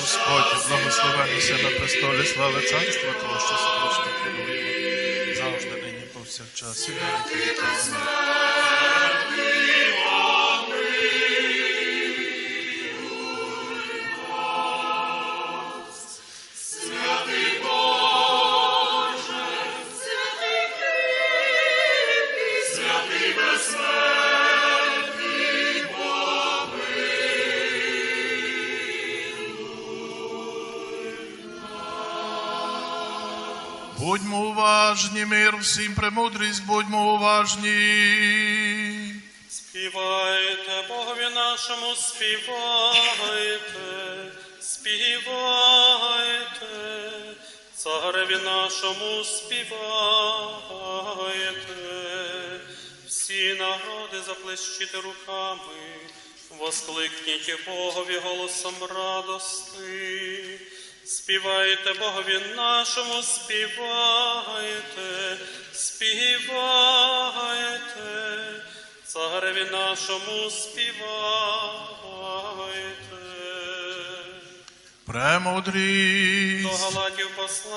Господь, благословений ся на престолі, слава царства, того, що сорочка подуємо завжди нині повсякчас. Будьмо уважні, мир всім премудрість, будьмо уважні. Співайте Богові нашому, співайте, співайте, цареві нашому співайте. Всі народи заплещите руками, воскликніть Богові голосом радости. Співайте Богові нашому, співайте, співайте, цареві нашому співайте. Премудрість. До Галатів посла.